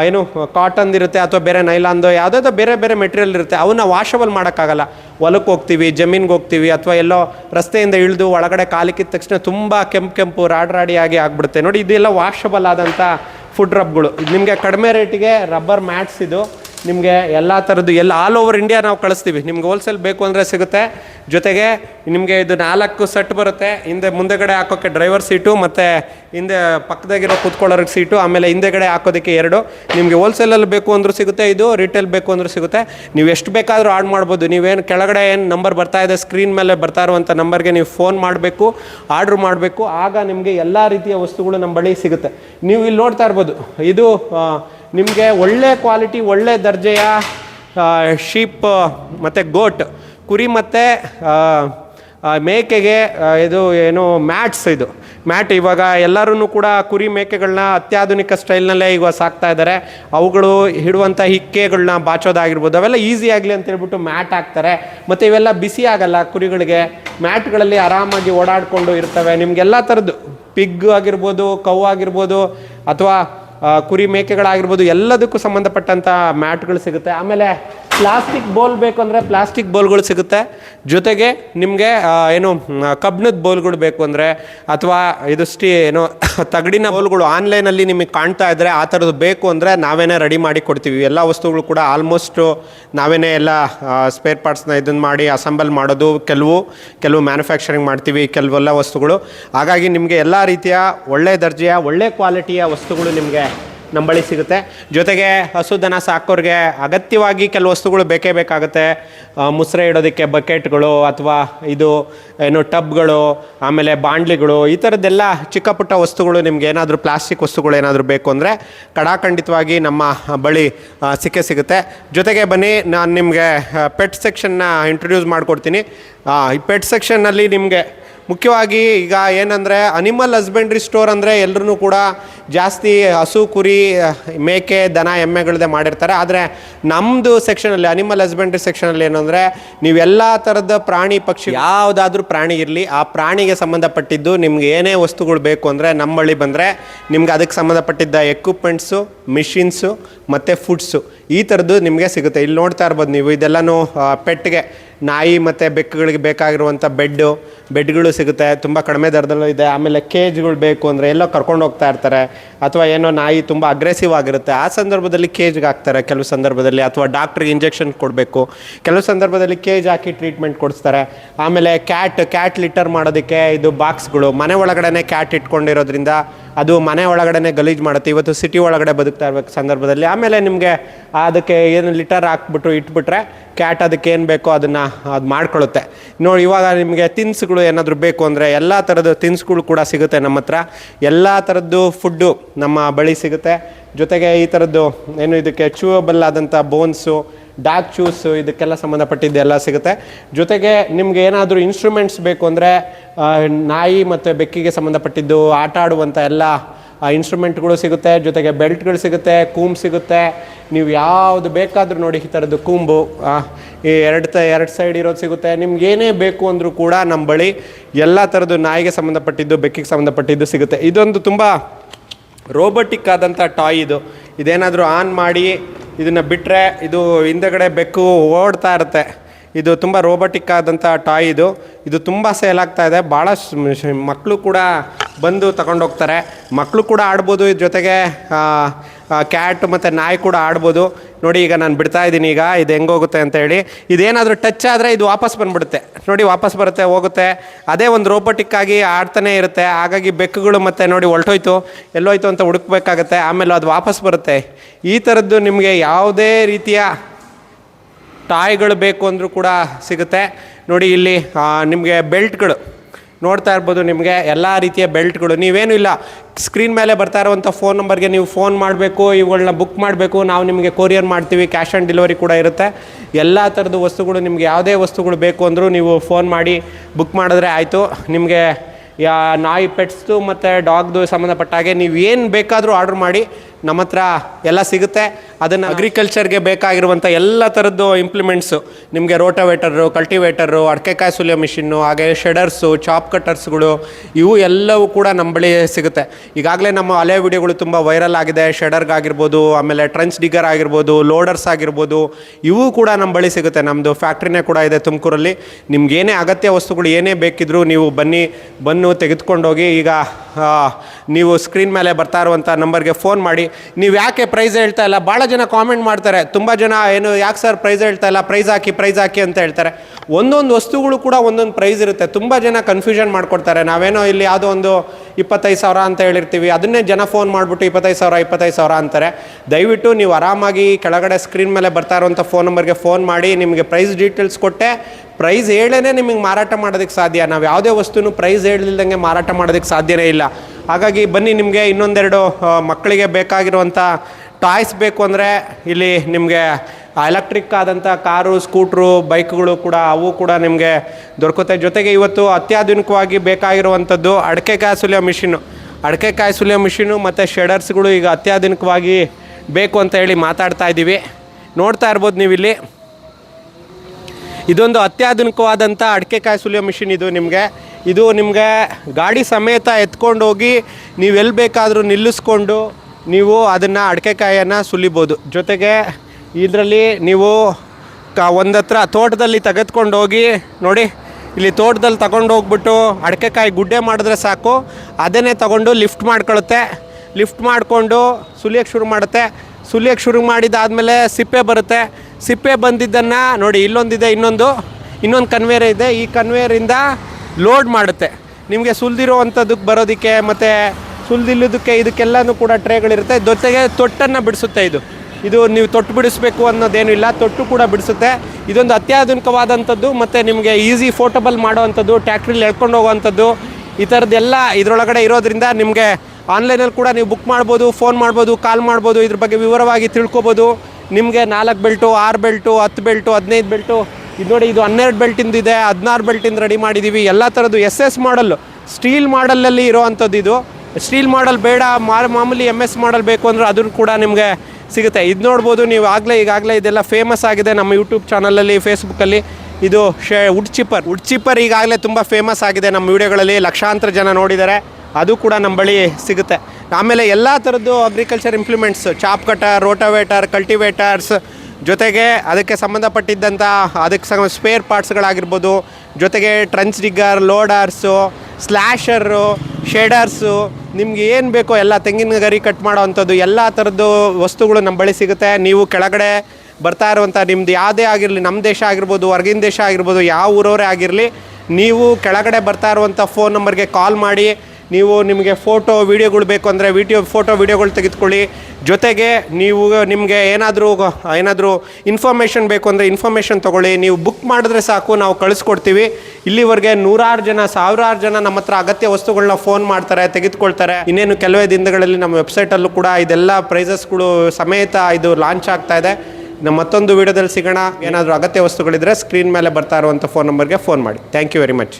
ಏನು ಕಾಟನ್ ಇರುತ್ತೆ ಅಥವಾ ಬೇರೆ ನೈಲಾಂದು ಯಾವುದಾದ್ರು ಬೇರೆ ಬೇರೆ ಮೆಟೀರಿಯಲ್ ಇರುತ್ತೆ. ಅವನ್ನ ವಾಷಬಲ್ ಮಾಡೋಕ್ಕಾಗಲ್ಲ. ಹೊಲಕ್ಕೆ ಹೋಗ್ತೀವಿ, ಜಮೀನ್ಗೆ ಹೋಗ್ತೀವಿ, ಅಥವಾ ಎಲ್ಲೋ ರಸ್ತೆಯಿಂದ ಇಳಿದು ಒಳಗಡೆ ಕಾಲಿಕ್ಕಿದ ತಕ್ಷಣ ತುಂಬ ಕೆಂಪು ಕೆಂಪು, ರಾಡ್ ರಾಡಿಯಾಗಿ ಆಗ್ಬಿಡುತ್ತೆ. ನೋಡಿ, ಇದೆಲ್ಲ ವಾಷಬಲ್ ಆದಂಥ ಫುಡ್ ರಬ್ಗಳು ನಿಮಗೆ ಕಡಿಮೆ ರೇಟಿಗೆ ರಬ್ಬರ್ ಮ್ಯಾಟ್ಸ್ ಇದು. ನಿಮಗೆ ಎಲ್ಲ ಥರದ್ದು ಎಲ್ಲ ಆಲ್ ಓವರ್ ಇಂಡಿಯಾ ನಾವು ಕಳಿಸ್ತೀವಿ. ನಿಮ್ಗೆ ಹೋಲ್ಸೇಲ್ ಬೇಕು ಅಂದರೆ ಸಿಗುತ್ತೆ. ಜೊತೆಗೆ ನಿಮಗೆ ಇದು ನಾಲ್ಕು ಸೆಟ್ ಬರುತ್ತೆ. ಹಿಂದೆ ಮುಂದೆಗಡೆ ಹಾಕೋಕ್ಕೆ ಡ್ರೈವರ್ ಸೀಟು ಮತ್ತು ಹಿಂದೆ ಪಕ್ಕದಾಗಿರೋ ಕೂತ್ಕೊಳ್ಳೋರಿಗೆ ಸೀಟು ಆಮೇಲೆ ಹಿಂದೆಗಡೆ ಹಾಕೋದಕ್ಕೆ ಎರಡು. ನಿಮಗೆ ಹೋಲ್ಸೇಲಲ್ಲಿ ಬೇಕು ಅಂದರೂ ಸಿಗುತ್ತೆ, ಇದು ರಿಟೇಲ್ ಬೇಕು ಅಂದರೂ ಸಿಗುತ್ತೆ. ನೀವು ಎಷ್ಟು ಬೇಕಾದರೂ ಆರ್ಡ್ ಮಾಡ್ಬೋದು. ನೀವೇನು ಕೆಳಗಡೆ ಏನು ನಂಬರ್ ಬರ್ತಾ ಇದೆ ಸ್ಕ್ರೀನ್ ಮೇಲೆ ಬರ್ತಾ ಇರುವಂಥ ನಂಬರ್ಗೆ ನೀವು ಫೋನ್ ಮಾಡಬೇಕು ಆರ್ಡ್ರ್ ಮಾಡಬೇಕು. ಆಗ ನಿಮಗೆ ಎಲ್ಲ ರೀತಿಯ ವಸ್ತುಗಳು ನಮ್ಮ ಬಳಿ ಸಿಗುತ್ತೆ. ನೀವು ಇಲ್ಲಿ ನೋಡ್ತಾ ಇರ್ಬೋದು, ಇದು ನಿಮಗೆ ಒಳ್ಳೆ ಕ್ವಾಲಿಟಿ ಒಳ್ಳೆ ದರ್ಜೆಯ ಶೀಪ್ ಮತ್ತು ಗೋಟ್ ಕುರಿ ಮತ್ತು ಮೇಕೆಗೆ ಇದು ಏನು ಮ್ಯಾಟ್ಸ್ ಇದು. ಮ್ಯಾಟ್ ಇವಾಗ ಎಲ್ಲರೂ ಕೂಡ ಕುರಿ ಮೇಕೆಗಳನ್ನ ಅತ್ಯಾಧುನಿಕ ಸ್ಟೈಲ್ನಲ್ಲೇ ಈಗ ಸಾಕ್ತಾ ಇದ್ದಾರೆ. ಅವುಗಳು ಹಿಡುವಂಥ ಹಿಕ್ಕೆಗಳನ್ನ ಬಾಚೋದಾಗಿರ್ಬೋದು, ಅವೆಲ್ಲ ಈಸಿ ಆಗಲಿ ಅಂತ ಹೇಳ್ಬಿಟ್ಟು ಮ್ಯಾಟ್ ಹಾಕ್ತಾರೆ. ಮತ್ತು ಇವೆಲ್ಲ ಬಿಸಿ ಆಗಲ್ಲ ಕುರಿಗಳಿಗೆ. ಮ್ಯಾಟ್ಗಳಲ್ಲಿ ಆರಾಮಾಗಿ ಓಡಾಡಿಕೊಂಡು ಇರ್ತವೆ. ನಿಮಗೆಲ್ಲ ಥರದ್ದು ಪಿಗ್ ಆಗಿರ್ಬೋದು, ಕೌ ಆಗಿರ್ಬೋದು, ಅಥವಾ ಕುರಿ ಮೇಕೆಗಳಾಗಿರ್ಬೋದು ಎಲ್ಲದಕ್ಕೂ ಸಂಬಂಧಪಟ್ಟಂಥ ಮ್ಯಾಟ್ಗಳು ಸಿಗುತ್ತೆ. ಆಮೇಲೆ ಪ್ಲಾಸ್ಟಿಕ್ ಬೋಲ್ ಬೇಕು ಅಂದರೆ ಪ್ಲಾಸ್ಟಿಕ್ ಬೋಲ್ಗಳು ಸಿಗುತ್ತೆ. ಜೊತೆಗೆ ನಿಮಗೆ ಏನು ಕಬ್ಬಿಣದ ಬೋಲ್ಗಳು ಬೇಕು ಅಂದರೆ, ಅಥವಾ ಇದು ಸ್ಟೀ, ಏನು, [coughs] ತಗಡಿನ ಬೋಲ್ಗಳು ಆನ್ಲೈನಲ್ಲಿ ನಿಮಗೆ ಕಾಣ್ತಾ ಇದ್ದರೆ ಆ ಥರದ್ದು ಬೇಕು ಅಂದರೆ ನಾವೇನೇ ರೆಡಿ ಮಾಡಿ ಕೊಡ್ತೀವಿ. ಎಲ್ಲ ವಸ್ತುಗಳು ಕೂಡ ಆಲ್ಮೋಸ್ಟು ನಾವೇನೇ ಎಲ್ಲ ಸ್ಪೇರ್ ಪಾರ್ಟ್ಸ್ನ ಇದನ್ನು ಮಾಡಿ ಅಸೆಂಬಲ್ ಮಾಡೋದು ಕೆಲವು ಕೆಲವು ಮ್ಯಾನುಫ್ಯಾಕ್ಚರಿಂಗ್ ಮಾಡ್ತೀವಿ ಕೆಲವೆಲ್ಲ ವಸ್ತುಗಳು. ಹಾಗಾಗಿ ನಿಮಗೆ ಎಲ್ಲ ರೀತಿಯ ಒಳ್ಳೆ ದರ್ಜೆಯ, ಒಳ್ಳೆ ಕ್ವಾಲಿಟಿಯ ವಸ್ತುಗಳು ನಿಮಗೆ ನಮ್ಮ ಬಳಿ ಸಿಗುತ್ತೆ. ಜೊತೆಗೆ ಹಸು ದನ ಸಾಕೋರಿಗೆ ಅಗತ್ಯವಾಗಿ ಕೆಲವು ವಸ್ತುಗಳು ಬೇಕೇ ಬೇಕಾಗುತ್ತೆ. ಮುಸ್ರೆ ಇಡೋದಕ್ಕೆ ಬಕೆಟ್ಗಳು ಅಥವಾ ಇದು, ಏನು ಟಬ್ಗಳು, ಆಮೇಲೆ ಬಾಂಡ್ಲಿಗಳು, ಈ ಥರದ್ದೆಲ್ಲ ಚಿಕ್ಕ ಪುಟ್ಟ ವಸ್ತುಗಳು ನಿಮ್ಗೆ ಏನಾದರೂ ಪ್ಲಾಸ್ಟಿಕ್ ವಸ್ತುಗಳು ಏನಾದರೂ ಬೇಕು ಅಂದರೆ ಕಡಾಖಂಡಿತವಾಗಿ ನಮ್ಮ ಬಳಿ ಸಿಕ್ಕೇ ಸಿಗುತ್ತೆ. ಜೊತೆಗೆ ಬನ್ನಿ, ನಾನು ನಿಮಗೆ ಪೆಟ್ ಸೆಕ್ಷನ್ನ ಇಂಟ್ರೊಡ್ಯೂಸ್ ಮಾಡಿಕೊಡ್ತೀನಿ. ಈ ಪೆಟ್ ಸೆಕ್ಷನ್ನಲ್ಲಿ ನಿಮಗೆ ಮುಖ್ಯವಾಗಿ ಈಗ ಏನಂದರೆ ಅನಿಮಲ್ ಹಸ್ಬೆಂಡ್ರಿ ಸ್ಟೋರ್ ಅಂದರೆ ಎಲ್ಲರೂ ಕೂಡ ಜಾಸ್ತಿ ಹಸು, ಕುರಿ, ಮೇಕೆ, ದನ, ಎಮ್ಮೆಗಳದೆ ಮಾಡಿರ್ತಾರೆ. ಆದರೆ ನಮ್ಮದು ಸೆಕ್ಷನಲ್ಲಿ ಅನಿಮಲ್ ಹಸ್ಬೆಂಡ್ರಿ ಸೆಕ್ಷನಲ್ಲಿ ಏನಂದರೆ ನೀವೆಲ್ಲ ಥರದ ಪ್ರಾಣಿ ಪಕ್ಷಿ ಯಾವುದಾದ್ರೂ ಪ್ರಾಣಿ ಇರಲಿ, ಆ ಪ್ರಾಣಿಗೆ ಸಂಬಂಧಪಟ್ಟಿದ್ದು ನಿಮ್ಗೆ ಏನೇ ವಸ್ತುಗಳು ಬೇಕು ಅಂದರೆ ನಮ್ಮ ಬಳಿ ಬಂದರೆ ನಿಮ್ಗೆ ಅದಕ್ಕೆ ಸಂಬಂಧಪಟ್ಟಿದ್ದ ಎಕ್ವಿಪ್ಮೆಂಟ್ಸು ಮಿಷಿನ್ಸು ಮತ್ತು ಫುಡ್ಸು ಈ ಥರದ್ದು ನಿಮಗೆ ಸಿಗುತ್ತೆ. ಇಲ್ಲಿ ನೋಡ್ತಾ ಇರ್ಬೋದು ನೀವು, ಇದೆಲ್ಲನೂ ಪೆಟ್ಗೆ ನಾಯಿ ಮತ್ತು ಬೆಕ್ಕುಗಳಿಗೆ ಬೇಕಾಗಿರುವಂಥ ಬೆಡ್ಡು, ಬೆಡ್ಗಳು ಸಿಗುತ್ತೆ, ತುಂಬ ಕಡಿಮೆ ದರದಲ್ಲೂ ಇದೆ. ಆಮೇಲೆ ಕೇಜ್ಗಳು ಬೇಕು ಅಂದರೆ ಎಲ್ಲೋ ಕರ್ಕೊಂಡು ಹೋಗ್ತಾ ಇರ್ತಾರೆ. ಅಥವಾ ಏನೋ ನಾಯಿ ತುಂಬ ಅಗ್ರೆಸಿವ್ ಆಗಿರುತ್ತೆ. ಆ ಸಂದರ್ಭದಲ್ಲಿ ಕೇಜ್ಗೆ ಹಾಕ್ತಾರೆ. ಕೆಲವು ಸಂದರ್ಭದಲ್ಲಿ ಅಥವಾ ಡಾಕ್ಟ್ರಿಗೆ ಇಂಜೆಕ್ಷನ್ ಕೊಡಬೇಕು. ಕೆಲವು ಸಂದರ್ಭದಲ್ಲಿ ಕೇಜ್ ಹಾಕಿ ಟ್ರೀಟ್ಮೆಂಟ್ ಕೊಡಿಸ್ತಾರೆ. ಆಮೇಲೆ ಕ್ಯಾಟ್ ಕ್ಯಾಟ್ ಲಿಟರ್ ಮಾಡೋದಕ್ಕೆ ಇದು ಬಾಕ್ಸ್ಗಳು ಮನೆ ಒಳಗಡೆನೇ ಕ್ಯಾಟ್ ಇಟ್ಕೊಂಡಿರೋದ್ರಿಂದ ಅದು ಮನೆ ಒಳಗಡೆ ಗಲೀಜು ಮಾಡುತ್ತೆ. ಇವತ್ತು ಸಿಟಿ ಒಳಗಡೆ ಬದುಕ್ತಾ ಇರಬೇಕು ಸಂದರ್ಭದಲ್ಲಿ. ಆಮೇಲೆ ನಿಮಗೆ ಅದಕ್ಕೆ ಏನು ಲಿಟರ್ ಹಾಕ್ಬಿಟ್ಟು ಇಟ್ಬಿಟ್ರೆ ಕ್ಯಾಟ್ ಅದಕ್ಕೆ ಏನು ಬೇಕೋ ಅದನ್ನು ಅದು ಮಾಡ್ಕೊಳ್ಳುತ್ತೆ ನೋಡಿ, ಇವಾಗ ನಿಮಗೆ ತಿನ್ಸುಗಳು ಏನಾದರೂ ಬೇಕು ಅಂದರೆ ಎಲ್ಲ ಥರದ ತಿನ್ಸುಗಳು ಕೂಡ ಸಿಗುತ್ತೆ ನಮ್ಮ ಹತ್ರ. ಎಲ್ಲ ಥರದ್ದು ಫುಡ್ಡು ನಮ್ಮ ಬಳಿ ಸಿಗುತ್ತೆ. ಜೊತೆಗೆ ಈ ಥರದ್ದು ಏನು ಇದಕ್ಕೆ ಚೂವಬಲ್ ಆದಂಥ ಬೋನ್ಸು ಡಾಕ್ ಚೂಸು ಇದಕ್ಕೆಲ್ಲ ಸಂಬಂಧಪಟ್ಟಿದ್ದೆಲ್ಲ ಸಿಗುತ್ತೆ. ಜೊತೆಗೆ ನಿಮ್ಗೆ ಏನಾದರೂ ಇನ್ಸ್ಟ್ರೂಮೆಂಟ್ಸ್ ಬೇಕು ಅಂದರೆ ನಾಯಿ ಮತ್ತು ಬೆಕ್ಕಿಗೆ ಸಂಬಂಧಪಟ್ಟಿದ್ದು ಆಟ ಆಡುವಂಥ ಎಲ್ಲ ಆ ಇನ್ಸ್ಟ್ರೂಮೆಂಟ್ಗಳು ಸಿಗುತ್ತೆ, ಜೊತೆಗೆ ಬೆಲ್ಟ್ಗಳು ಸಿಗುತ್ತೆ, ಕೂಂಬ್ ಸಿಗುತ್ತೆ. ನೀವು ಯಾವುದು ಬೇಕಾದರೂ ನೋಡಿ ಈ ಥರದ್ದು ಕೂಂಬು ಈ ಎರಡು ತ, ಎರಡು ಸೈಡ್ ಇರೋದು ಸಿಗುತ್ತೆ. ನಿಮ್ಗೆ ಏನೇ ಬೇಕು ಅಂದರೂ ಕೂಡ ನಮ್ಮ ಬಳಿ ಎಲ್ಲ ಥರದ್ದು ನಾಯಿಗೆ ಸಂಬಂಧಪಟ್ಟಿದ್ದು, ಬೆಕ್ಕಿಗೆ ಸಂಬಂಧಪಟ್ಟಿದ್ದು ಸಿಗುತ್ತೆ. ಇದೊಂದು ತುಂಬ ರೋಬೋಟಿಕ್ ಆದಂಥ ಟಾಯ್ ಇದು. ಇದೇನಾದರೂ ಆನ್ ಮಾಡಿ, ಇದನ್ನು ಬಿಟ್ಟರೆ ಇದು ಹಿಂದೆಗಡೆ ಬೆಕ್ಕು ಓಡ್ತಾ ಇರುತ್ತೆ. ಇದು ತುಂಬ ರೋಬೋಟಿಕ್ ಆದಂಥ ಟಾಯ್ ಇದು. ಇದು ತುಂಬ ಸೇಲ್ ಆಗ್ತಾ ಇದೆ. ಭಾಳ ಮಕ್ಕಳು ಕೂಡ ಬಂದು ತಗೊಂಡೋಗ್ತಾರೆ ಮಕ್ಕಳು ಕೂಡ ಆಡ್ಬೋದು ಇದ್ರ ಜೊತೆಗೆ ಕ್ಯಾಟ್ ಮತ್ತು ನಾಯಿ ಕೂಡ ಆಡ್ಬೋದು. ನೋಡಿ ಈಗ ನಾನು ಬಿಡ್ತಾ ಇದ್ದೀನಿ ಈಗ, ಇದು ಹೆಂಗೋಗುತ್ತೆ ಅಂತ ಹೇಳಿ. ಇದೇನಾದರೂ ಟಚ್ ಆದರೆ ಇದು ವಾಪಸ್ ಬಂದ್ಬಿಡುತ್ತೆ. ನೋಡಿ ವಾಪಸ್ ಬರುತ್ತೆ, ಹೋಗುತ್ತೆ. ಅದೇ ಒಂದು ರೋಬೋಟಿಕ್ ಆಗಿ ಆಡ್ತಾನೆ ಇರುತ್ತೆ. ಹಾಗಾಗಿ ಬೆಕ್ಕುಗಳು ಮತ್ತೆ ನೋಡಿ ಹೊಲ್ಟೋಯ್ತು ಎಲ್ಲೋಯ್ತು ಅಂತ ಹುಡುಕ್ಬೇಕಾಗತ್ತೆ. ಆಮೇಲೆ ಅದು ವಾಪಸ್ ಬರುತ್ತೆ. ಈ ಥರದ್ದು ನಿಮಗೆ ಯಾವುದೇ ರೀತಿಯ ಟಾಯ್ಗಳು ಬೇಕು ಅಂದರೂ ಕೂಡ ಸಿಗುತ್ತೆ. ನೋಡಿ ಇಲ್ಲಿ ನಿಮಗೆ ಬೆಲ್ಟ್ಗಳು. ನೋಡ್ತಾ ಇರ್ಬೋದು ನಿಮಗೆ ಎಲ್ಲ ರೀತಿಯ ಬೆಲ್ಟ್ಗಳು. ನೀವೇನು ಇಲ್ಲ, ಸ್ಕ್ರೀನ್ ಮೇಲೆ ಬರ್ತಾ ಇರುವಂಥ ಫೋನ್ ನಂಬರ್ಗೆ ನೀವು ಫೋನ್ ಮಾಡಬೇಕು ಇವುಗಳನ್ನ ಬುಕ್ ಮಾಡಬೇಕು, ನಾವು ನಿಮಗೆ ಕೊರಿಯರ್ ಮಾಡ್ತೀವಿ, ಕ್ಯಾಶ್ ಆನ್ ಡೆಲಿವರಿ ಕೂಡ ಇರುತ್ತೆ. ಎಲ್ಲ ಥರದ ವಸ್ತುಗಳು, ನಿಮಗೆ ಯಾವುದೇ ವಸ್ತುಗಳು ಬೇಕು ಅಂದರೂ ನೀವು ಫೋನ್ ಮಾಡಿ ಬುಕ್ ಮಾಡಿದ್ರೆ ಆಯಿತು. ನಿಮಗೆ, ಯಾ, ನಾಯಿ ಪೆಟ್ಸ್ದು ಮತ್ತು ಡಾಗ್ದು ಸಂಬಂಧಪಟ್ಟ ಹಾಗೆ ನೀವು ಏನು ಬೇಕಾದರೂ ಆರ್ಡ್ರ್ ಮಾಡಿ ನಮ್ಮ ಹತ್ರ ಎಲ್ಲ ಸಿಗುತ್ತೆ. ಅದನ್ನು ಅಗ್ರಿಕಲ್ಚರ್ಗೆ ಬೇಕಾಗಿರುವಂಥ ಎಲ್ಲ ಥರದ್ದು ಇಂಪ್ಲಿಮೆಂಟ್ಸು ನಿಮಗೆ ರೋಟೋವೇಟರು ಕಲ್ಟಿವೇಟರು ಅಡಕೆಕಾಯಿ ಸುಲಿಯೋ ಮಿಷಿನ್ನು ಹಾಗೆ ಶೆಡರ್ಸು ಚಾಪ್ ಕಟ್ಟರ್ಸ್ಗಳು ಇವು ಎಲ್ಲವೂ ಕೂಡ ನಮ್ಮ ಬಳಿ ಸಿಗುತ್ತೆ. ಈಗಾಗಲೇ ನಮ್ಮ ಹಳೆ ವಿಡಿಯೋಗಳು ತುಂಬ ವೈರಲ್ ಆಗಿದೆ. ಶೆಡರ್ಗಾಗಿರ್ಬೋದು ಆಮೇಲೆ ಟ್ರಂಚ್ ಡಿಗರ್ ಆಗಿರ್ಬೋದು ಲೋಡರ್ಸ್ ಆಗಿರ್ಬೋದು, ಇವು ಕೂಡ ನಮ್ಮ ಬಳಿ ಸಿಗುತ್ತೆ ನಮ್ಮದು ಫ್ಯಾಕ್ಟ್ರಿನೇ ಕೂಡ ಇದೆ ತುಮಕೂರಲ್ಲಿ. ನಿಮ್ಗೆ ಏನೇ ಅಗತ್ಯ ವಸ್ತುಗಳು ಏನೇ ಬೇಕಿದ್ರೂ ನೀವು ಬನ್ನಿ, ಬನ್ನು ತೆಗೆದುಕೊಂಡೋಗಿ ಈಗ ನೀವು ಸ್ಕ್ರೀನ್ ಮೇಲೆ ಬರ್ತಾ ಇರುವಂಥ ನಂಬರ್ಗೆ ಫೋನ್ ಮಾಡಿ. ನೀವು ಯಾಕೆ ಪ್ರೈಸ್ ಹೇಳ್ತಾ ಇಲ್ಲ? ಭಾಳ ಜನ ಕಾಮೆಂಟ್ ಮಾಡ್ತಾರೆ. ತುಂಬ ಜನ ಏನು, ಯಾಕೆ ಸರ್ ಪ್ರೈಸ್ ಹೇಳ್ತಾ ಇಲ್ಲ? ಪ್ರೈಸ್ ಹಾಕಿ ಪ್ರೈಸ್ ಹಾಕಿ ಅಂತ ಹೇಳ್ತಾರೆ. ಒಂದೊಂದು ವಸ್ತುಗಳು ಕೂಡ ಒಂದೊಂದು ಪ್ರೈಸ್ ಇರುತ್ತೆ. ತುಂಬ ಜನ ಕನ್ಫ್ಯೂಷನ್ ಮಾಡ್ಕೊಡ್ತಾರೆ. ನಾವೇನೋ ಇಲ್ಲಿ ಯಾವುದೋ ಒಂದು ಇಪ್ಪತ್ತೈದು ಸಾವಿರ ಅಂತ ಹೇಳಿರ್ತೀವಿ. ಅದನ್ನೇ ಜನ ಫೋನ್ ಮಾಡಿಬಿಟ್ಟು ಇಪ್ಪತ್ತೈದು ಸಾವಿರ ಇಪ್ಪತ್ತೈದು ಸಾವಿರ ಅಂತಾರೆ. ದಯವಿಟ್ಟು ನೀವು ಆರಾಮಾಗಿ ಕೆಳಗಡೆ ಸ್ಕ್ರೀನ್ ಮೇಲೆ ಬರ್ತಾ ಇರುವಂಥ ಫೋನ್ ನಂಬರ್ಗೆ ಫೋನ್ ಮಾಡಿ, ನಿಮಗೆ ಪ್ರೈಸ್ ಡೀಟೇಲ್ಸ್ ಕೊಟ್ಟೆ. ಪ್ರೈಸ್ ಹೇಳೇ ನಿಮಗೆ ಮಾರಾಟ ಮಾಡೋದಕ್ಕೆ ಸಾಧ್ಯ. ನಾವು ಯಾವುದೇ ವಸ್ತುನೂ ಪ್ರೈಸ್ ಹೇಳಿಲ್ದಂಗೆ ಮಾರಾಟ ಮಾಡೋದಕ್ಕೆ ಸಾಧ್ಯನೇ ಇಲ್ಲ. ಹಾಗಾಗಿ ಬನ್ನಿ ನಿಮಗೆ ಇನ್ನೊಂದೆರಡು ಮಕ್ಕಳಿಗೆ ಬೇಕಾಗಿರುವಂಥ ಟಾಯ್ಸ್ ಬೇಕು ಅಂದರೆ ಇಲ್ಲಿ ನಿಮಗೆ ಎಲೆಕ್ಟ್ರಿಕ್ ಆದಂಥ ಕಾರು, ಸ್ಕೂಟ್ರು, ಬೈಕ್ಗಳು ಕೂಡ, ಅವು ಕೂಡ ನಿಮಗೆ ದೊರಕುತ್ತೆ. ಜೊತೆಗೆ ಇವತ್ತು ಅತ್ಯಾಧುನಿಕವಾಗಿ ಬೇಕಾಗಿರುವಂಥದ್ದು ಅಡಕೆ ಕಾಯಿ ಮಿಷಿನ್. ಅಡಕೆ ಸುಲಿಯೋ ಮಿಷಿನು ಮತ್ತು ಶೆಡರ್ಸ್ಗಳು ಈಗ ಅತ್ಯಾಧುನಿಕವಾಗಿ ಬೇಕು ಅಂತ ಹೇಳಿ ಮಾತಾಡ್ತಾ ಇದ್ದೀವಿ. ನೋಡ್ತಾ ಇರ್ಬೋದು ನೀವು ಇಲ್ಲಿ ಇದೊಂದು ಅತ್ಯಾಧುನಿಕವಾದಂಥ ಅಡಕೆ ಸುಲಿಯೋ ಮಿಷಿನ್ ಇದು ನಿಮಗೆ. ಇದು ನಿಮಗೆ ಗಾಡಿ ಸಮೇತ ಎತ್ಕೊಂಡು ಹೋಗಿ ನೀವು ಎಲ್ಲಿ ಬೇಕಾದರೂ ನಿಲ್ಲಿಸ್ಕೊಂಡು ನೀವು ಅದನ್ನು ಅಡಕೆಕಾಯನ್ನು ಸುಲಿಬೋದು. ಜೊತೆಗೆ ಇದರಲ್ಲಿ ನೀವು ಕ ಒಂದತ್ರ ತೋಟದಲ್ಲಿ ತೆಗೆದುಕೊಂಡು ಹೋಗಿ ನೋಡಿ, ಇಲ್ಲಿ ತೋಟದಲ್ಲಿ ತಗೊಂಡು ಹೋಗ್ಬಿಟ್ಟು ಅಡಕೆಕಾಯಿ ಗುಡ್ಡೆ ಮಾಡಿದ್ರೆ ಸಾಕು. ಅದನ್ನೇ ತಗೊಂಡು ಲಿಫ್ಟ್ ಮಾಡ್ಕೊಳುತ್ತೆ. ಲಿಫ್ಟ್ ಮಾಡಿಕೊಂಡು ಸುಲಿಯೋಕ್ಕೆ ಶುರು ಮಾಡುತ್ತೆ. ಸುಲಿಯೋಕ್ಕೆ ಶುರು ಮಾಡಿದಾದಮೇಲೆ ಸಿಪ್ಪೆ ಬರುತ್ತೆ. ಸಿಪ್ಪೆ ಬಂದಿದ್ದನ್ನು ನೋಡಿ, ಇಲ್ಲೊಂದಿದೆ ಇನ್ನೊಂದು ಇನ್ನೊಂದು ಕನ್ವೇರ್ ಇದೆ. ಈ ಕನ್ವೇರಿಂದ ಲೋಡ್ ಮಾಡುತ್ತೆ. ನಿಮಗೆ ಸುಲಿದಿರೋವಂಥದ್ದಕ್ಕೆ ಬರೋದಕ್ಕೆ ಮತ್ತು ಸುಲಿದಿಲ್ಲದಕ್ಕೆ ಇದಕ್ಕೆಲ್ಲನೂ ಕೂಡ ಟ್ರೇಗಳಿರುತ್ತೆ. ಜೊತೆಗೆ ತೊಟ್ಟನ್ನು ಬಿಡಿಸುತ್ತೆ ಇದು. ಇದು ನೀವು ತೊಟ್ಟು ಬಿಡಿಸಬೇಕು ಅನ್ನೋದೇನು ಇಲ್ಲ. ತೊಟ್ಟು ಕೂಡ ಬಿಡಿಸುತ್ತೆ. ಇದೊಂದು ಅತ್ಯಾಧುನಿಕವಾದಂಥದ್ದು ಮತ್ತು ನಿಮಗೆ ಈಸಿ ಫೋಟೋಬಲ್ ಮಾಡೋವಂಥದ್ದು, ಟ್ಯಾಕ್ಟ್ರಿಲಿ ಎಳ್ಕೊಂಡು ಹೋಗುವಂಥದ್ದು, ಈ ಥರದ್ದೆಲ್ಲ ಇದರೊಳಗಡೆ ಇರೋದ್ರಿಂದ ನಿಮಗೆ ಆನ್ಲೈನಲ್ಲಿ ಕೂಡ ನೀವು ಬುಕ್ ಮಾಡ್ಬೋದು, ಫೋನ್ ಮಾಡ್ಬೋದು, ಕಾಲ್ ಮಾಡ್ಬೋದು, ಇದ್ರ ಬಗ್ಗೆ ವಿವರವಾಗಿ ತಿಳ್ಕೊಬೋದು. ನಿಮಗೆ ನಾಲ್ಕು ಬೆಲ್ಟು, ಆರು ಬೆಲ್ಟು, ಹತ್ತು ಬೆಲ್ಟು, ಹದಿನೈದು ಬೆಲ್ಟು ಇದು ನೋಡಿ, ಇದು ಹನ್ನೆರಡು ಬೆಲ್ಟಿಂದು ಇದೆ, ಹದಿನಾರು ಬೆಲ್ಟಿಂದ ರೆಡಿ ಮಾಡಿದ್ದೀವಿ ಎಲ್ಲ ಥರದ್ದು ಎಸ್ ಎಸ್ ಮಾಡಲ್ಲು ಸ್ಟೀಲ್ ಮಾಡಲಲ್ಲಿ ಇರೋವಂಥದ್ದು ಇದು. ಸ್ಟೀಲ್ ಮಾಡಲ್ ಬೇಡ ಮಾ- ಮಾಮೂಲಿ ಎಂ ಎಸ್ ಮಾಡಲ್ ಬೇಕು ಅಂದರೆ ಅದನ್ನು ಕೂಡ ನಿಮಗೆ ಸಿಗುತ್ತೆ. ಇದು ನೋಡ್ಬೋದು ನೀವು ಆಗಲೇ, ಈಗಾಗಲೇ ಇದೆಲ್ಲ ಫೇಮಸ್ ಆಗಿದೆ ನಮ್ಮ ಯೂಟ್ಯೂಬ್ ಚಾನಲಲ್ಲಿ ಫೇಸ್ಬುಕ್ಕಲ್ಲಿ ಇದು ಶೇ ವುಡ್ ಚಿಪ್ಪರ್ ವುಡ್ ಚಿಪ್ಪರ್ ಈಗಾಗಲೇ ತುಂಬ ಫೇಮಸ್ ಆಗಿದೆ ನಮ್ಮ ವೀಡಿಯೋಗಳಲ್ಲಿ. ಲಕ್ಷಾಂತರ ಜನ ನೋಡಿದ್ದಾರೆ. ಅದು ಕೂಡ ನಮ್ಮ ಬಳಿ ಸಿಗುತ್ತೆ. ಆಮೇಲೆ ಎಲ್ಲ ಥರದ್ದು agriculture implements chop cutter rotavator cultivators ಜೊತೆಗೆ ಅದಕ್ಕೆ ಸಂಬಂಧಪಟ್ಟಿದ್ದಂಥ ಅದಕ್ಕೆ ಸಮ ಸ್ಪೇರ್ ಪಾರ್ಟ್ಸ್ಗಳಾಗಿರ್ಬೋದು ಜೊತೆಗೆ trench digger loaders slashers shredders ನಿಮ್ಗೆ ಏನು ಬೇಕೋ ಎಲ್ಲ ತೆಂಗಿನ ಗರಿ ಕಟ್ ಮಾಡೋ ಅಂಥದ್ದು ಎಲ್ಲ ಥರದ್ದು ವಸ್ತುಗಳು ನಮ್ಮ ಬಳಿ ಸಿಗುತ್ತೆ. ನೀವು ಕೆಳಗಡೆ ಬರ್ತಾ ಇರುವಂಥ ನಿಮ್ದು ಯಾವುದೇ ಆಗಿರಲಿ ನಮ್ಮ ದೇಶ ಆಗಿರ್ಬೋದು, ಹೊರಗಿನ ದೇಶ ಆಗಿರ್ಬೋದು, ಯಾವ ಊರವರೇ ಆಗಿರಲಿ, ನೀವು ಕೆಳಗಡೆ ಬರ್ತಾ ಇರುವಂಥ ಫೋನ್ ನಂಬರ್ಗೆ ಕಾಲ್ ಮಾಡಿ ನೀವು ನಿಮಗೆ ಫೋಟೋ, ವೀಡಿಯೋಗಳು ಬೇಕು ಅಂದರೆ ವಿಡಿಯೋ, ಫೋಟೋ, ವೀಡಿಯೋಗಳು ತೆಗೆದುಕೊಳ್ಳಿ. ಜೊತೆಗೆ ನೀವು ನಿಮಗೆ ಏನಾದರೂ ಏನಾದರೂ ಇನ್ಫಾರ್ಮೇಷನ್ ಬೇಕು ಅಂದರೆ ಇನ್ಫಾರ್ಮೇಷನ್ ತೊಗೊಳ್ಳಿ. ನೀವು ಬುಕ್ ಮಾಡಿದ್ರೆ ಸಾಕು, ನಾವು ಕಳಿಸ್ಕೊಡ್ತೀವಿ. ಇಲ್ಲಿವರೆಗೆ ನೂರಾರು ಜನ, ಸಾವಿರಾರು ಜನ ನಮ್ಮ ಹತ್ರ ಅಗತ್ಯ ವಸ್ತುಗಳನ್ನ ಫೋನ್ ಮಾಡ್ತಾರೆ, ತೆಗೆದುಕೊಳ್ತಾರೆ. ಇನ್ನೇನು ಕೆಲವೇ ದಿನಗಳಲ್ಲಿ ನಮ್ಮ ವೆಬ್ಸೈಟಲ್ಲೂ ಕೂಡ ಇದೆಲ್ಲ ಪ್ರೈಸಸ್ಗಳು ಸಮೇತ ಇದು ಲಾಂಚ್ ಆಗ್ತಾ ಇದೆ. ನಮ್ಮ ಮತ್ತೊಂದು ವಿಡಿಯೋದಲ್ಲಿ ಸಿಗೋಣ. ಏನಾದರೂ ಅಗತ್ಯ ವಸ್ತುಗಳಿದ್ದರೆ ಸ್ಕ್ರೀನ್ ಮೇಲೆ ಬರ್ತಾ ಇರುವಂಥ ಫೋನ್ ನಂಬರ್ಗೆ ಫೋನ್ ಮಾಡಿ. Thank you very much